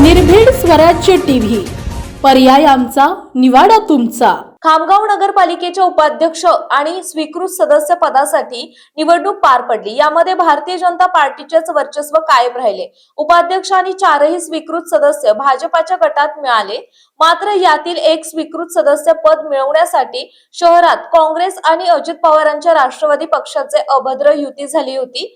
निर्भीड स्वराज्य टीव्ही. पर्याय आमचा निवाडा तुमचा. खामगाव नगरपालिकेच्या उपाध्यक्ष आणि स्वीकृत सदस्य पदासाठी निवडणूक पार पडली. यामध्ये भारतीय जनता पार्टीचेच वर्चस्व कायम राहिले. उपाध्यक्ष आणि चारही स्वीकृत सदस्य भाजपाच्या गटात मिळाले. मात्र यातील एक स्वीकृत सदस्य पद मिळवण्यासाठी शहरात काँग्रेस आणि अजित पवारांच्या राष्ट्रवादी पक्षाचे अभद्र युती झाली होती.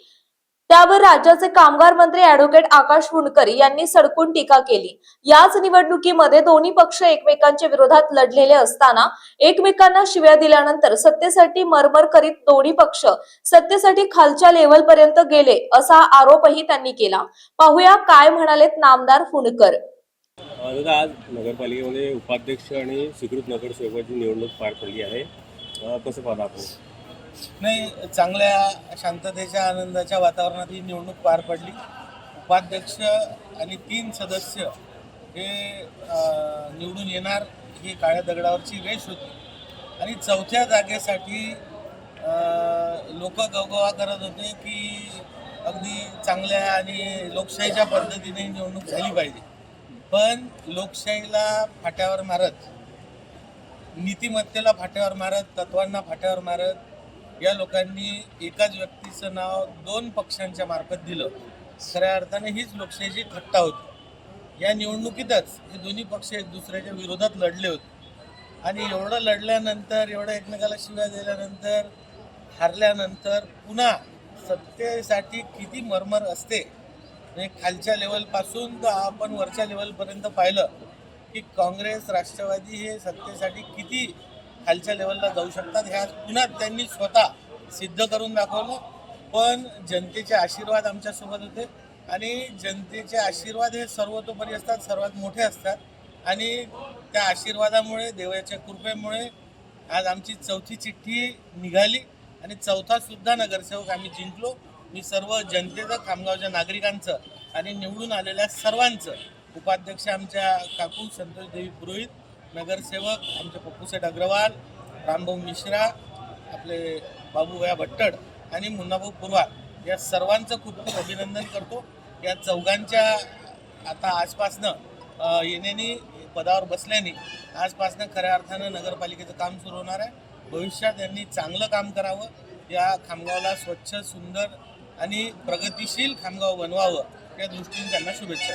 त्यावर राज्याचे कामगार मंत्री अॅडव्होकेट आकाश हुंडकर यांनी सडकून टीका केली. याच निवडणुकीमध्ये दोन्ही पक्ष एकमेकांच्या विरोधात लढलेले असताना एकमेकांना शिव्या दिल्यानंतर सत्तेसाठी मरमर करीत दोन्ही पक्ष सत्तेसाठी खालच्या लेव्हल पर्यंत गेले असा आरोपही त्यांनी केला. पाहूया काय म्हणालेत नामदार हुंडकर. दादा आज नगरपालिकेमध्ये उपाध्यक्ष आणि स्वीकृत नगरसेवकाची निवडणूक पार पडली आहे. कसं पाहता आपण? नाही चांगल्या शांततेच्या आनंदाच्या वातावरणात ही निवडणूक पार पडली. उपाध्यक्ष आणि तीन सदस्य हे निवडून येणार ही काळ्या दगडावरची रेष होती. आणि चौथ्या जागेसाठी लोक गवगवा करत होते की अगदी चांगल्या आणि लोकशाहीच्या पद्धतीने निवडणूक झाली पाहिजे. पण लोकशाहीला फाट्यावर मारत नीतिमत्तेला फाट्यावर मारत तत्वांना फाट्यावर मारत या लोकांनी एकाच व्यक्तीचं नाव दोन पक्षांच्या मार्फत दिलं. खऱ्या अर्थाने हीच लोकशाहीची थट्टा होती. या निवडणुकीतच हे दोन्ही पक्ष एक दुसऱ्याच्या विरोधात लढले होते. आणि एवढं लढल्यानंतर एवढं एकमेकाला शिव्या दिल्यानंतर हारल्यानंतर पुन्हा सत्तेसाठी किती मरमर असते म्हणजे खालच्या लेवलपासून तर आपण वरच्या लेवलपर्यंत पाहिलं की काँग्रेस राष्ट्रवादी हे सत्तेसाठी किती खालच्या लेवलला जाऊ शकतात. ह्या पुन्हा त्यांनी स्वतः सिद्ध करून दाखवलं. पण जनतेचे आशीर्वाद आमच्यासोबत होते. आणि जनतेचे आशीर्वाद हे सर्वतोपरी असतात सर्वात मोठे असतात. आणि त्या आशीर्वादामुळे देवाच्या कृपेमुळे आज आमची चौथी चिठ्ठी निघाली. आणि चौथा सुद्धा नगरसेवक आम्ही जिंकलो. मी सर्व जनतेचं खामगावच्या नागरिकांचं आणि निवडून आलेल्या सर्वांचं उपाध्यक्ष आमच्या काकू संतोष देवी पुरोहित नगरसेवक आमचे पप्पूसाहेब अग्रवाल रामभाऊ मिश्रा आपले बाबूभया भट्टड आणि मुन्नाभाऊ पुरवार या सर्वांचं खूप खूप अभिनंदन करतो. या चौघांच्या आता आजपासनं येण्याने पदावर बसल्याने आजपासनं खऱ्या अर्थानं नगरपालिकेचं काम सुरू होणार आहे. भविष्यात यांनी चांगलं काम करावं. या खामगावला स्वच्छ सुंदर आणि प्रगतिशील खामगाव बनवावं या दृष्टीने त्यांना शुभेच्छा.